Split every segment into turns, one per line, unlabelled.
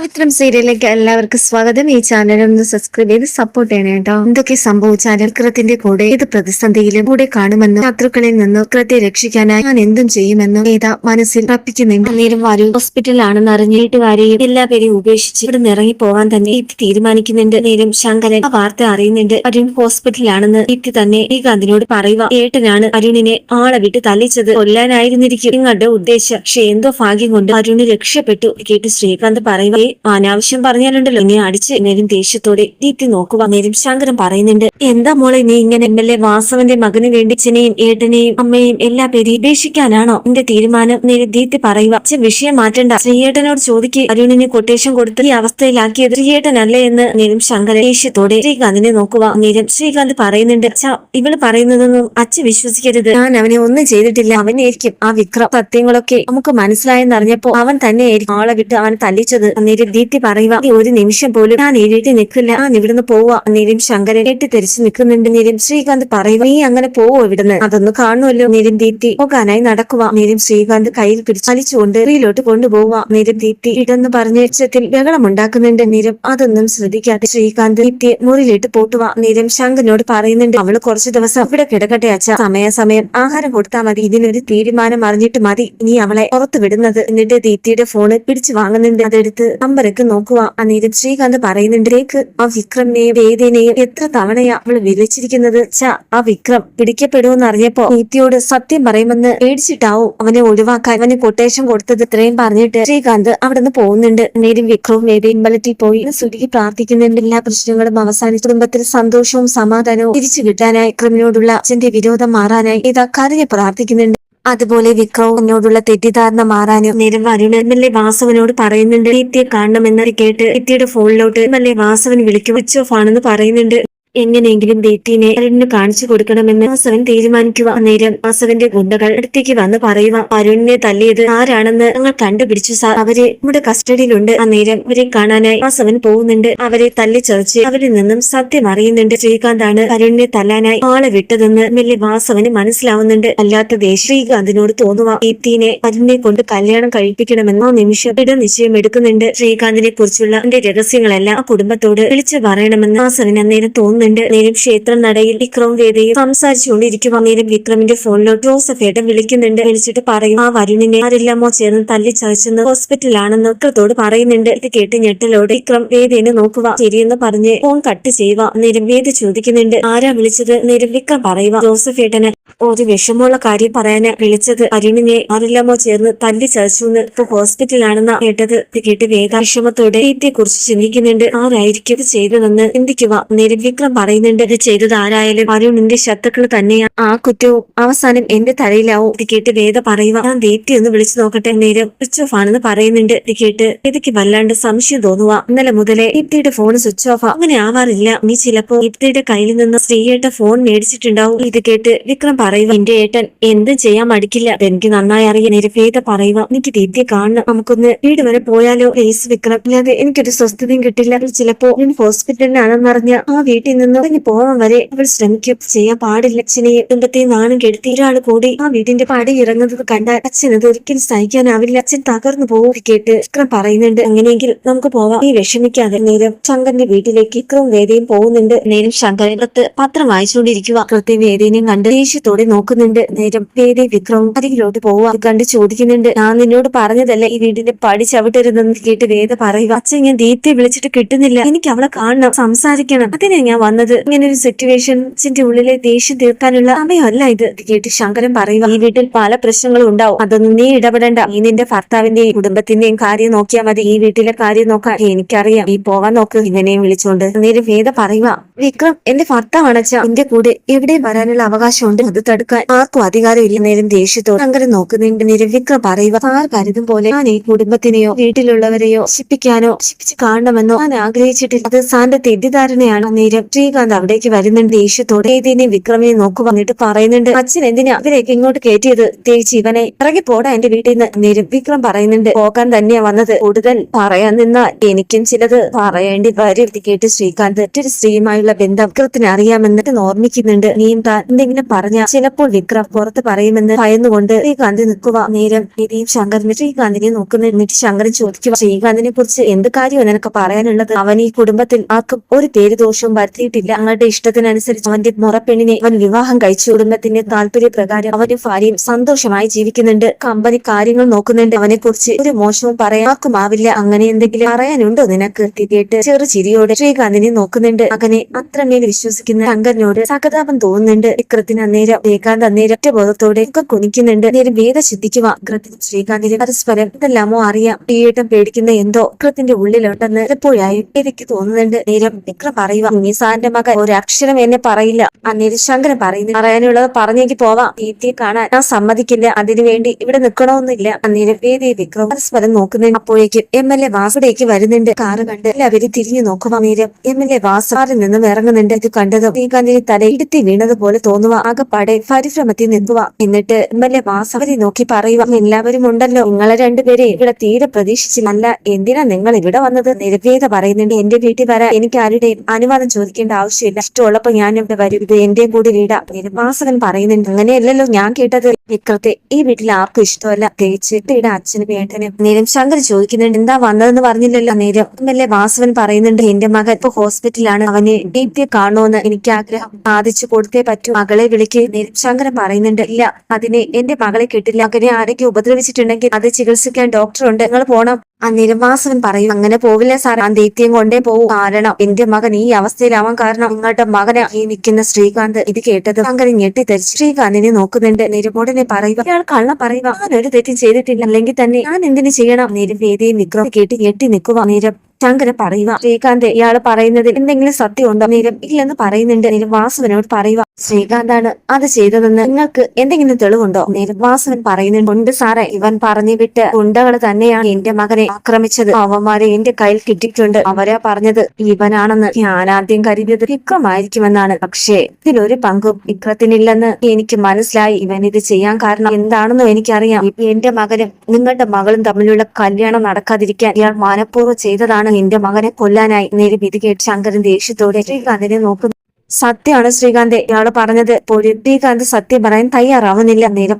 പവിത്രം സീരിയലിലേക്ക് എല്ലാവർക്കും സ്വാഗതം. ഈ ചാനൽ ഒന്ന് സബ്സ്ക്രൈബ് ചെയ്ത് സപ്പോർട്ട് ചെയ്യണം കേട്ടോ എന്തൊക്കെ സംഭവിച്ചാലും കൃത്യത്തിന്റെ കൂടെ ഏത് പ്രതിസന്ധിയിലും കൂടെ കാണുമെന്ന് ശത്രുക്കളിൽ നിന്ന് കൃത്യ രക്ഷിക്കാനായി ഞാൻ എന്തും ചെയ്യുമെന്നും ഏത മനസ്സിൽ ഉറപ്പിക്കുന്നുണ്ട് അന്നേരം വരും ഹോസ്പിറ്റലിലാണെന്ന് അറിഞ്ഞിട്ടുകാരെയും വീട്ടുകാരെയും എല്ലാവരെയും ഉപേക്ഷിച്ച് ഇവിടെ ഇറങ്ങി പോകാൻ തന്നെ ഇത്തി തീരുമാനിക്കുന്നുണ്ട്. നേരം ശങ്കരൻ ആ വാർത്ത അറിയുന്നുണ്ട്. അരുൺ ഹോസ്പിറ്റലിലാണെന്ന് ഇത്തി തന്നെ ഈ ശ്രീകാന്തിനോട് പറയുക. ഏട്ടനാണ് അരുണിനെ ആളെ വിട്ട് തല്ലിച്ചത്. കൊല്ലാനായിരുന്നിരിക്കും. നിങ്ങളുടെ ഉദ്ദേശം. പക്ഷെ എന്തോ ഭാഗ്യം കൊണ്ട് അരുണ് രക്ഷപ്പെട്ടു. കേട്ട് ശ്രീകാന്ത് പറയുക "ഏ, അനാവശ്യം പറഞ്ഞാലുണ്ടല്ലോ. നീ അടിച്ച് നേരം ദേഷ്യത്തോടെ ദീപ്തി നോക്കുക നേരും ശങ്കരൻ പറയുന്നുണ്ട്. എന്താ മോളെ നീ ഇങ്ങനെ എം എൽ എ വാസവന്റെ മകന് വേണ്ടി അച്ഛനെയും ഏട്ടനെയും അമ്മയും എല്ലാ പേരെയും ഉപേക്ഷിക്കാനാണോ എന്റെ തീരുമാനം നേരെ ദീപ്തി പറയുക. അച്ഛൻ വിഷയം മാറ്റണ്ട. ശ്രീയേട്ടനോട് ചോദിക്ക് അരുണിന് കൊട്ടേഷൻ കൊടുത്ത് ഈ അവസ്ഥയിലാക്കിയത് ശ്രീയേട്ടനല്ലേ എന്ന് നേരും ശങ്കരൻ ദേഷ്യത്തോടെ ശ്രീകാന്തിനെ നോക്കുക. നേരം ശ്രീകാന്ത് പറയുന്നുണ്ട് "അച്ഛാ, ഇവൾ പറയുന്നതൊന്നും അച്ഛൻ വിശ്വസിക്കരുത്. ഞാൻ അവനെ ഒന്നും ചെയ്തിട്ടില്ല. അവനായിരിക്കും ആ വിക്രം. സത്യങ്ങളൊക്കെ നമുക്ക് മനസ്സിലായെന്നറിഞ്ഞപ്പോ അവൻ തന്നെയായിരിക്കും ആളെ വിട്ട് അവൻ തല്ലിച്ചത്. ദീപ്തി പറയുക. "ഈ ഒരു നിമിഷം പോലും ഞാൻ എഴുതി നിൽക്കില്ല. ഞാൻ ഇവിടുന്ന് പോവുക. അന്നേരം ശങ്കരൻ തിരിച്ചു നിൽക്കുന്നുണ്ട്. നേരം ശ്രീകാന്ത് പറയുക നീ അങ്ങനെ പോവോ ഇവിടുന്ന്? അതൊന്ന് കാണുമല്ലോ. നേരം ദീപ്തി പോകാനായി നടക്കുക. നേരം ശ്രീകാന്ത് കയ്യിൽ പിടിച്ച് വലിച്ചുകൊണ്ട് റീലോട്ട് കൊണ്ടുപോവുക. നേരം ദീപ്തി ഇതെന്ന് പറഞ്ഞ ഉച്ചത്തിൽ ബഹളം ഉണ്ടാക്കുന്നുണ്ട്. നേരം അതൊന്നും ശ്രദ്ധിക്കാതെ ശ്രീകാന്ത് ദീപ്തിയെ മുറിയിലിട്ട് പോട്ടുക നിരം ശങ്കനോട് പറയുന്നുണ്ട് അവൾ കുറച്ചു ദിവസം ഇവിടെ കിടക്കട്ടെ അച്ഛ. സമയാസമയം ആഹാരം കൊടുത്താൽ മതി. ഇതിനൊരു തീരുമാനം അറിഞ്ഞിട്ട് മതി. നീ അവളെ പുറത്തുവിടുന്നത് എന്നിട്ട് ദീപ്തിയുടെ ഫോണ് പിടിച്ചു വാങ്ങുന്നുണ്ട്. അതെടുത്ത് നമ്പറൊക്കെ നോക്കുക അന്നേരം ശ്രീകാന്ത് പറയുന്നുണ്ട് രേഖ് ആ വിക്രമിനെയും വേദിനെയും എത്ര തവണയാ അവൾ വിളിച്ചിരിക്കുന്നത് ച ആ വിക്രം പിടിക്കപ്പെടുമെന്ന് അറിഞ്ഞപ്പോ ദീപ്തിയോട് സത്യം പറയുമെന്ന് പേടിച്ചിട്ടാവും അവനെ ഒഴിവാക്കാൻ അവന് കൊട്ടേഷൻ കൊടുത്തത്. ഇത്രയും പറഞ്ഞിട്ട് ശ്രീകാന്ത് അവിടെ നിന്ന് പോകുന്നുണ്ട്. നേരം വിക്രവും വേദയും ബലത്തിൽ പോയി. സുരുക്കി പ്രാർത്ഥിക്കുന്നുണ്ട്. എല്ലാ പ്രശ്നങ്ങളും അവസാനിച്ച് കുടുംബത്തിൽ സന്തോഷവും സമാധാനവും തിരിച്ചു കിട്ടാനായി. വിക്രമിനോടുള്ള അച്ഛന്റെ വിരോധം മാറാനായി. ഇതാ കരഞ്ഞ് പ്രാർത്ഥിക്കുന്നുണ്ട്. അതുപോലെ വിക്രമിനോടുള്ള തെറ്റിദ്ധാരണ മാറാനും നേരം വരുൺ എം എൽ എ വാസവനോട് പറയുന്നുണ്ട്. ദീപ്തിയെ കാണണമെന്ന് കേട്ട് നിത്യയുടെ ഫോണിലോട്ട് എം എൽ എ വാസവൻ വിളിക്കും. സ്വിച്ച് ഓഫ് ആണെന്ന് പറയുന്നുണ്ട്. എങ്ങനെയെങ്കിലും ബേറ്റീനെ അരുണിന് കാണിച്ചു കൊടുക്കണമെന്ന് വാസവൻ തീരുമാനിക്കുക. അന്നേരം വാസവന്റെ ഗുണ്ടകൾ അടുത്തേക്ക് വന്ന് പറയുക അരുണിനെ തല്ലിയത് ആരാണെന്ന് ഞങ്ങൾ കണ്ടുപിടിച്ചു സാർ. അവരെ നമ്മുടെ കസ്റ്റഡിയിലുണ്ട്. അന്നേരം അവരെ കാണാനായി വാസവൻ പോകുന്നുണ്ട്. അവരെ തല്ലിച്ചതച്ച് അവരിൽ നിന്നും സത്യം അറിയുന്നുണ്ട്. ശ്രീകാന്താണ് അരുണിനെ തല്ലാനായി ആളെ വിട്ടതെന്ന് മെല്ലെ വാസവന് മനസ്സിലാവുന്നുണ്ട്. അല്ലാത്തതേ ശ്രീകാന്തിനോട് തോന്നുക ദീപ്തിനെ അരുണിനെ കൊണ്ട് കല്യാണം കഴിപ്പിക്കണമെന്ന് ആ നിമിഷം ദൃഢനിശ്ചയം എടുക്കുന്നുണ്ട്. ശ്രീകാന്തിനെ കുറിച്ചുള്ള എന്റെ രഹസ്യങ്ങളെല്ലാം ആ കുടുംബത്തോട് വിളിച്ചു പറയണമെന്ന് വാസവൻ അന്നേരം തോന്നുന്നുണ്ട് നേരം ക്ഷേത്ര നടയിൽ വിക്രം വേദയും സംസാരിച്ചുകൊണ്ടിരിക്കുക നേരം വിക്രമിന്റെ ഫോണിലോട്ട് ജോസഫ് ഏട്ടൻ വിളിക്കുന്നുണ്ട്. വിളിച്ചിട്ട് പറയും ആ വരുണിനെ ആരെല്ലാമോ ചേർന്ന് തല്ലി ചതച്ചെന്ന് ഹോസ്പിറ്റലിലാണെന്ന് വിക്രത്തോട് പറയുന്നുണ്ട്. ഇത് കേട്ട് ഞെട്ടലോട് വിക്രം വേദേനെ നോക്കുക ശരിയെന്ന് പറഞ്ഞ് ഫോൺ കട്ട് ചെയ്യുക നേരം വേദ ചോദിക്കുന്നുണ്ട് ആരാ വിളിച്ചത്? നേരം വിക്രം പറയുക ജോസഫ് ഏട്ടന് ഒരു വിഷമമുള്ള കാര്യം പറയാന് വിളിച്ചത് അരുണിനെ ആരെല്ലാമോ ചേർന്ന് തല്ലി ചതച്ചു എന്ന് ഇപ്പൊ ഹോസ്പിറ്റലാണെന്ന കേട്ടത്. കേട്ട് വേദാശ്രമത്തോടെ ഇതിനെ കുറിച്ച് ചിന്തിക്കുന്നുണ്ട്. ആരായിരിക്കും ഇത് ചെയ്തതെന്ന് ചിന്തിക്കുക. നിരവിക്രം പറയുന്നുണ്ട് ഇത് ചെയ്തത് ആരായാലും അരുണിന്റെ ശത്രുക്കൾ തന്നെയാണ് ആ കുറ്റവും അവസാനം എന്റെ തലയിലാവും. ഇത് കേട്ട് വേദ പറയുക ഞാൻ ദീപ്തി ഒന്ന് വിളിച്ചു നോക്കട്ടെ. നേരം സ്വിച്ച് ഓഫ് ആണെന്ന് പറയുന്നുണ്ട്. ഇത് കേട്ട് ഇതിക്ക് വല്ലാണ്ട് സംശയം തോന്നുക. ഇന്നലെ മുതലേ ദീപ്തിയുടെ ഫോൺ സ്വിച്ച് ഓഫ് അങ്ങനെ ആവാറില്ല. നീ ചിലപ്പോ ദീപ്തിയുടെ കയ്യിൽ നിന്ന് സ്ത്രീയുടെ ഫോൺ മേടിച്ചിട്ടുണ്ടാവും. ഇത് കേട്ട് വിക്രം പറയുക എന്റെ ഏട്ടൻ എന്ത് ചെയ്യാൻ മടിക്കില്ല. എനിക്ക് നന്നായി അറിയാം. നിരഭേദ പറയുക. എനിക്ക് ദീപ്തിയെ കാണണം. നമുക്കൊന്ന് വീട് വരെ പോയാലോ? കേസ് വിക്രം. അല്ലാതെ എനിക്കൊരു സ്വസ്ഥതയും കിട്ടില്ല. ചിലപ്പോ ഞാൻ ഹോസ്പിറ്റലിലാണെന്നറിഞ്ഞ ആ വീട്ടിൽ നിന്ന് ഇറങ്ങി പോവാൻ വരെ അവൾ ശ്രമിക്കും. ചെയ്യാൻ പാടില്ല. അച്ഛനെയും കുടുംബത്തെ നാണം കെടുത്തി ഒരാൾ കൂടി ആ വീടിന്റെ പടി ഇറങ്ങുന്നത് കണ്ടാൽ അച്ഛനത് ഒരിക്കലും സഹിക്കാനാവില്ല. അച്ഛൻ തകർന്നു പോകും കേട്ട് വിക്രം പറയുന്നുണ്ട്. അങ്ങനെയെങ്കിൽ നമുക്ക് പോവാം. ഈ വിഷമിക്കാതെ നേരം ശങ്കറിന്റെ വീട്ടിലേക്ക് വിക്രവും വേദയും പോകുന്നുണ്ട്. നേരം ശങ്കരത്ത് പത്രം വായിച്ചുകൊണ്ടിരിക്കുക. വിക്രത്തെ വേദേനെയും കണ്ട് ദേഷ്യത്തോടെ നോക്കുന്നുണ്ട്. നേരം വേദി വിക്രവും അരികിലോട്ട് പോവാ. കണ്ട് ചോദിക്കുന്നുണ്ട്. ഞാൻ നിന്നോട് പറഞ്ഞതല്ല ഈ വീടിന്റെ പടി ചവിട്ടരുതെന്ന് കേട്ട് വേദ പറയുക. അച്ഛൻ ഞാൻ ദീപ്തിയെ വിളിച്ചിട്ട് കിട്ടുന്നില്ല. എനിക്ക് അവളെ കാണണം സംസാരിക്കണം. അതിനാ ഞാൻ വന്നത്. ഇങ്ങനെ ഒരു സിറ്റുവേഷൻ അച്ഛന്റെ ഉള്ളിലെ ദേഷ്യം തീർക്കാനുള്ള സമയമല്ല ഇത്. കേട്ട് ശങ്കരൻ പറയുക ഈ വീട്ടിൽ പല പ്രശ്നങ്ങളും ഉണ്ടാവും. അതൊന്നും നീ ഇടപെടണ്ട. നീ നിന്റെ ഭർത്താവിന്റെയും കുടുംബത്തിന്റെയും കാര്യം നോക്കിയാൽ മതി. ഈ വീട്ടിലെ കാര്യം നോക്കാൻ എനിക്കറിയാം. നീ പോവാൻ നോക്ക്. ഇങ്ങനെയും വിളിച്ചോണ്ട് നേരം വേദ പറയുക വിക്രം എന്റെ ഭർത്താവ് അണച്ച എന്റെ കൂടെ എവിടെയും വരാനുള്ള അവകാശമുണ്ട്. അത് തടുക്കാൻ ആർക്കും അധികാരമില്ല നേരം ദേഷ്യത്തോട് ശങ്കരൻ നോക്കുന്നുണ്ട്. നിരവിക്ര വിക്രം പറയുക ആർ കരുതും പോലെ ഞാൻ ഈ കുടുംബത്തിനെയോ വീട്ടിലുള്ളവരെയോ ശിപ്പിക്കാനോ ശിപ്പിച്ച് കാണണമെന്നോ ഞാൻ ആഗ്രഹിച്ചിട്ടില്ല. അത് സാന്റെ തെറ്റിദ്ധാരണയാണ്. നേരം ശ്രീകാന്ത് അവിടേക്ക് വരുന്നുണ്ട്. ദേഷ്യത്തോടെ ഏതിനെ വിക്രമിനെ നോക്കു വന്നിട്ട് പറയുന്നുണ്ട് അച്ഛൻ എന്തിനാ അവരേക്ക് ഇങ്ങോട്ട് കയറ്റിയത്? തേച്ച് ഇവനെ ഇറങ്ങി പോടാ എന്റെ വീട്ടിൽ നിന്ന്. നേരം വിക്രം പറയുന്നുണ്ട് പോകാൻ തന്നെയാ വന്നത്. കൂടുതൽ പറയാൻ നിന്നാൽ എനിക്കും ചിലത് പറയേണ്ടി വരും. കേട്ട് ശ്രീകാന്ത് മറ്റൊരു സ്ത്രീയുമായുള്ള ബന്ധം വിക്രത്തിന് അറിയാമെന്നിട്ട് ഓർമ്മിക്കുന്നുണ്ട്. നീയും താൻ എന്തെങ്കിലും പറഞ്ഞ ചിലപ്പോൾ വിക്രം പുറത്ത് പറയുമെന്ന് ഭയന്നുകൊണ്ട് ശ്രീകാന്ത് നിൽക്കുക. നേരം നിധിയും ശങ്കറിന് ശ്രീകാന്തിനെ നോക്കുന്ന എന്നിട്ട് ശങ്കരൻ ചോദിക്കുക ശ്രീകാന്തിനെ കുറിച്ച് എന്ത് കാര്യം നിനക്ക് പറയാനുള്ളത്? അവൻ ഈ കുടുംബത്തിൽ ആർക്കും ഒരു പേര് ദോഷവും വരുത്തിയിട്ടില്ല. ഞങ്ങളുടെ ഇഷ്ടത്തിനനുസരിച്ച് അവന്റെ മുറപ്പെണ്ണിനെ അവൻ വിവാഹം കഴിച്ചു. കുടുംബത്തിന്റെ താല്പര്യപ്രകാരം അവന്റെ ഭാര്യയും സന്തോഷമായി ജീവിക്കുന്നുണ്ട്. കമ്പനി കാര്യങ്ങൾ നോക്കുന്നുണ്ട്. അവനെ കുറിച്ച് ഒരു മോശവും പറയാൻ ആർക്കും ആവില്ല. അങ്ങനെ എന്തെങ്കിലും പറയാനുണ്ടോ നിനക്ക്? കേട്ട് ചെറു ചിരിയോടെ ശ്രീകാന്തിനെ നോക്കുന്നുണ്ട്. അങ്ങനെ അത്രമേൽ വിശ്വസിക്കുന്ന ശങ്കരനോട് സഹതാപം തോന്നുന്നുണ്ട്. വിക്രത്തിന് അന്നേരം ശ്രീകാന്ത് അന്നേരം ഒറ്റബോധത്തോടെ ഒക്കെ കുനിക്കുന്നുണ്ട്. നേരം വേദ ചിന്തിക്കുക. വിക്രത്തിന് ശ്രീകാന്തിന് പരസ്പരം ഇതെല്ലാമോ അറിയാം. തീയേട്ടം പേടിക്കുന്ന എന്തോ ഗ്രഹത്തിന്റെ ഉള്ളിലുണ്ടെന്ന് എപ്പോഴായും എനിക്ക് തോന്നുന്നുണ്ട്. നേരം വിക്രം പറയുക നീ മകൻ ഒരക്ഷരം എന്നെ പറയില്ല. അന്നേരം ശങ്കരൻ പറയുന്നു പറയാനുള്ളത് പറഞ്ഞേക്ക് പോവാം. ദീപ്തിയെ കാണാൻ ഞാൻ സമ്മതിക്കില്ല. അതിനുവേണ്ടി ഇവിടെ നിൽക്കണമെന്നില്ല. അന്നേരം വേദി വിക്രം പരസ്പരം നോക്കുന്നുണ്ട്. അപ്പോഴേക്കും എം എൽ എ വാസുടേക്ക് വരുന്നുണ്ട്. കാറ് കണ്ട് എല്ലാവരും തിരിഞ്ഞു നോക്കുക. നേരം എം എൽ എ വാസാറിൽ നിന്നും ഇറങ്ങുന്നുണ്ട്. ഇത് കണ്ടതും ശ്രീകാന്തിന് തല ഇടുത്തി വീണതുപോലെ തോന്നുക. ആകെപ്പാടെ പരിശ്രമത്തിൽ നിൽക്കുക. എന്നിട്ട് എം എൽ എ നോക്കി പറയുക എല്ലാവരും ഉണ്ടല്ലോ. നിങ്ങളെ രണ്ടുപേരെ ഇവിടെ തീരെ പ്രതീക്ഷിച്ചില്ല. എന്തിനാ നിങ്ങൾ ഇവിടെ വന്നത്? നിരവേദ പറയുന്നുണ്ട്. എന്റെ വീട്ടിൽ വരാൻ എനിക്ക് ആരുടെയും അനുവാദം ചോദിക്കേണ്ട ആവശ്യമില്ല. ഇഷ്ടമുള്ളപ്പോ ഞാൻ ഇവിടെ വരും. ഇത് എന്റെ കൂടി വീടാ. നിരവാസകൻ പറയുന്നുണ്ട്. അങ്ങനെയല്ലല്ലോ ഞാൻ കേട്ടത്. വിക്രത്തെ ഈ വീട്ടിൽ ആർക്കും ഇഷ്ടമല്ല. തേച്ച് ഇവിടെ അച്ഛനും വേട്ടനും നേരം ശങ്കർ ചോദിക്കുന്നുണ്ട്. എന്താ വന്നതെന്ന് പറഞ്ഞില്ലല്ലോ? നേരം എംഎൽഎ വാസവൻ പറയുന്നുണ്ട്. എന്റെ മകൻ ഇപ്പൊ ഹോസ്പിറ്റലാണ് അവന് ദീപ്തിയെ കാണുമെന്ന് എനിക്ക് ആഗ്രഹം. സാധിച്ചു കൊടുത്തേ പറ്റൂ. മകളെ വിളിക്ക്. ശങ്കരൻ പറയുന്നുണ്ട് ഇല്ല അതിനെ എന്റെ മകളെ കിട്ടില്ല. അങ്ങനെ ആരെങ്കിലും ഉപദ്രവിച്ചിട്ടുണ്ടെങ്കിൽ അത് ചികിത്സിക്കാൻ ഡോക്ടർ ഉണ്ട്. നിങ്ങൾ പോണം. അന്നേരം വാസവൻ പറയും അങ്ങനെ പോവില്ല സാർ ആ ദൈത്യം കൊണ്ടേ പോവും. കാരണം എന്റെ മകൻ ഈ അവസ്ഥയിലാവാൻ കാരണം നിങ്ങളുടെ മകനെ ഈ നിൽക്കുന്ന ശ്രീകാന്ത് ഇത് കേട്ടത് അങ്ങനെ ഞെട്ടിത്തെറിച്ച്. ശ്രീകാന്തിനെ നോക്കുന്നുണ്ട്. നിരമോടനെ പറയുക ഇയാൾ കള്ള പറയുക. ഞാൻ ഒരു തെറ്റും ചെയ്തിട്ടില്ല. അല്ലെങ്കിൽ തന്നെ ഞാൻ എന്തിനു ചെയ്യണം? നിരം വേദിയും കേട്ടി ഞെട്ടി നിൽക്കുക. നിരം ശങ്കര പറയുക ശ്രീകാന്ത് ഇയാൾ പറയുന്നത് എന്തെങ്കിലും സത്യം ഉണ്ടോ? നിരം ഇല്ലെന്ന് പറയുന്നുണ്ട്. നിരവാസവനോട് വാസുവിനോട് പറയുക ശ്രീകാന്താണ് അത് ചെയ്തതെന്ന് നിങ്ങൾക്ക് എന്തെങ്കിലും തെളിവുണ്ടോ? നിരവാസവൻ വാസുവൻ പറയുന്നുണ്ട് സാറേ. ഇവൻ പറഞ്ഞു വിട്ട് ഗുണ്ടകൾ തന്നെയാണ് എന്റെ മകനെ ആക്രമിച്ചത്. അവന്മാരെ എന്റെ കയ്യിൽ കിട്ടിയിട്ടുണ്ട്. അവരാ പറഞ്ഞത് ഇവനാണെന്ന് ഞാൻ ആദ്യം കരുതിയത് വിക്രമായിരിക്കുമെന്നാണ് പക്ഷേ ഇതിലൊരു പങ്കും വിക്രത്തിനില്ലെന്ന് എനിക്ക് മനസ്സിലായി. ഇവൻ ഇത് ചെയ്യാൻ കാരണം എന്താണെന്നും എനിക്കറിയാം. എന്റെ മകനും നിങ്ങളുടെ മകളും തമ്മിലുള്ള കല്യാണം നടക്കാതിരിക്കാൻ ഇയാൾ മനഃപൂർവം ചെയ്തതാണ്. എന്റെ മകനെ കൊല്ലാനായി നേരെ വിധി കേട്ട് ശങ്കരൻ ദേഷ്യത്തോടെ ശ്രീകാന്തിനെ നോക്കുന്നു. സത്യമാണ് ശ്രീകാന്ത്. ഇയാൾ പറഞ്ഞത് പോലും ശ്രീകാന്ത് സത്യം പറയാൻ തയ്യാറാവുന്നില്ല. നേരെ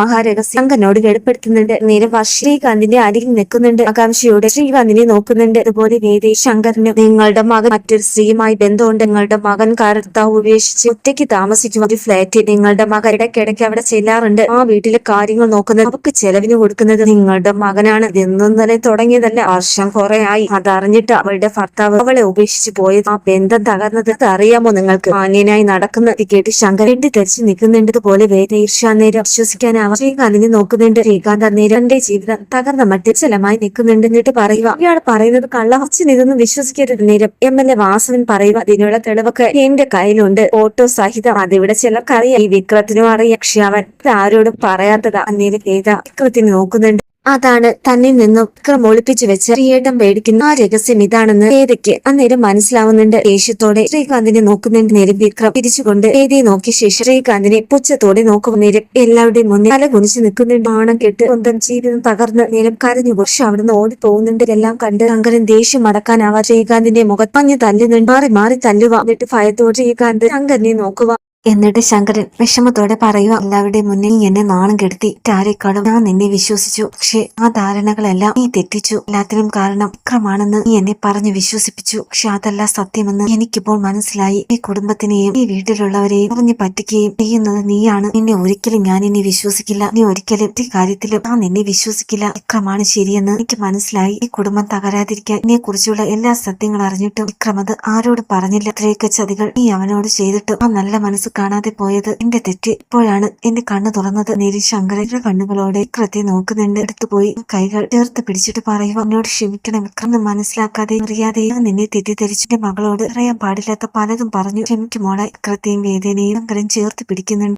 മഹാരഹസ്യ അങ്കനോട് വെളിപ്പെടുത്തുന്നുണ്ട്. നേരെ വാ ശ്രീകാന്തിന്റെ അരികിൽ നിൽക്കുന്നുണ്ട്. ആകാംക്ഷയോടെ ശ്രീകാന്തിനെ നോക്കുന്നുണ്ട്. അതുപോലെ വേദി ശങ്കറിന് നിങ്ങളുടെ മകൻ മറ്റൊരു സ്ത്രീയുമായി ബന്ധമുണ്ട്. നിങ്ങളുടെ മകൻ കറുത്താവ് ഉപേക്ഷിച്ച് ഒറ്റയ്ക്ക് താമസിക്കുന്ന ഒരു ഫ്ലാറ്റ് നിങ്ങളുടെ മകൻ ഇടയ്ക്കിടയ്ക്ക് അവിടെ ചെല്ലാറുണ്ട്. ആ വീട്ടിലെ കാര്യങ്ങൾ നോക്കുന്നത് അവർക്ക് ചെലവിന് കൊടുക്കുന്നത് നിങ്ങളുടെ മകനാണ്. ഇതെന്നും തന്നെ തുടങ്ങിയതല്ല. വർഷം കുറെ ആയി അതറിഞ്ഞിട്ട് അവളുടെ ഭർത്താവ് അവളെ ഉപേക്ഷിച്ച് പോയത് ആ ബന്ധം തകർന്നത്. അറിയാമോ അറിയാമോ നിങ്ങൾക്ക് മാന്യനായി നടക്കുന്നത് കേട്ട് ശങ്കരൻ തെറിച്ച് നിൽക്കുന്നുണ്ട് ഇതുപോലെ വേദ വിശ്വസിക്കാൻ വിശ്വസിക്കാനാവാം ശ്രീകാന്തിനെ നോക്കുന്നുണ്ട്. ശ്രീകാന്ത് അന്നേരം തന്റെ ജീവിതം തകർന്ന മട്ടിൽ ചലമായി നിൽക്കുന്നുണ്ട്. എന്നിട്ട് പറയുക ഇയാൾ പറയുന്നത് കള്ള നിന്നും വിശ്വസിക്കരുത് നേരം. എം എൽ എ വാസവൻ പറയുക അതിനുള്ള തെളിവൊക്കെ എന്റെ കയ്യിലുണ്ട്. ഓട്ടോ സഹിതം അതിവിടെ ചിലർക്കറിയാം. ഈ വിക്രത്തിനും അറിയാം. പക്ഷെ അവൻ ആരോടും പറയാത്തതാ. അന്നേരം വേദ വിക്രത്തിന് നോക്കുന്നുണ്ട്. അതാണ് തന്നിൽ നിന്നും വിക്രം ഒളിപ്പിച്ചു വെച്ച ശ്രീയേട്ടം പേടിക്കുന്ന ആ രഹസ്യം ഇതാണെന്ന് വേദയ്ക്ക് അന്നേരം മനസ്സിലാവുന്നുണ്ട്. ദേഷ്യത്തോടെ ശ്രീകാന്തിനെ നോക്കുന്നുണ്ട്. നേരം വിക്രം തിരിച്ചുകൊണ്ട് വേദിയെ നോക്കിയ ശേഷം ശ്രീകാന്തിനെ പുച്ഛത്തോടെ നോക്കും. നേരം എല്ലാവരുടെയും മുന്നിൽ തല കുനിച്ച് നിൽക്കുന്നുണ്ട്. ആണം കെട്ട് സ്വന്തം ജീവിതം തകർന്ന് നേരം കരഞ്ഞു പക്ഷെ അവിടുന്ന് ഓടി പോകുന്നുണ്ട്. എല്ലാം കണ്ട് ശങ്കരൻ ദേഷ്യം അടക്കാനാവാ ശ്രീകാന്തിന്റെ മുഖത്ത് മഞ്ഞ് തല്ലുന്നുണ്ട്. മാറി മാറി തല്ലുക എന്നിട്ട് ഭയത്തോടെ ശ്രീകാന്ത് ശങ്കരനെ നോക്കുക എന്നിട്ട് ശങ്കരൻ വിഷമത്തോടെ പറയുക എല്ലാവരുടെയും മുന്നിൽ എന്നെ നാണം കെടുത്തി. ആരെക്കാളും ഞാൻ നിന്നെ വിശ്വസിച്ചു. പക്ഷേ ആ ധാരണകളെല്ലാം നീ തെറ്റിച്ചു. എല്ലാത്തിനും കാരണം വിക്രമാണെന്ന് നീ എന്നെ പറഞ്ഞു വിശ്വസിപ്പിച്ചു. പക്ഷെ അതല്ല സത്യമെന്ന് എനിക്കിപ്പോൾ മനസ്സിലായി. ഈ കുടുംബത്തിനെയും ഈ വീട്ടിലുള്ളവരെയും പറഞ്ഞു പറ്റിക്കുകയും ചെയ്യുന്നത് നീയാണ്. നിന്നെ ഒരിക്കലും ഞാൻ ഇനി വിശ്വസിക്കില്ല. നീ ഒരിക്കലും ഈ കാര്യത്തിലും ഞാൻ നിന്നെ വിശ്വസിക്കില്ല. വിക്രമാണ് ശരിയെന്ന് എനിക്ക് മനസ്സിലായി. ഈ കുടുംബം തകരാതിരിക്കാൻ എന്നെ കുറിച്ചുള്ള എല്ലാ സത്യങ്ങളും അറിഞ്ഞിട്ടും വിക്രം അത് ആരോടും പറഞ്ഞില്ല. ഇത്രയൊക്കെ ചതികൾ നീ അവനോട് ചെയ്തിട്ട് ആ നല്ല മനസ്സ് കാണാതെ പോയത് എന്റെ തെറ്റ്. ഇപ്പോഴാണ് എന്റെ കണ്ണ് തുറന്നത്. നേരി ശങ്കരന്റെ കണ്ണുകളോടെ വിക്രത്തെ നോക്കുന്നുണ്ട്. അടുത്ത് പോയി കൈകൾ ചേർത്ത് പിടിച്ചിട്ട് പറയുക എന്നോട് ക്ഷമിക്കണം. വിക്രം മനസ്സിലാക്കാതെ അറിയാതെ നിന്നെ തെറ്റിദ്ധരിച്ചു മകളോട് അറിയാൻ പാടില്ലാത്ത പലതും പറഞ്ഞു. ക്ഷമിക്കുമോളെ വിക്രത്തെയും വേദനയും ശങ്കരൻ ചേർത്ത് പിടിക്കുന്നുണ്ട്.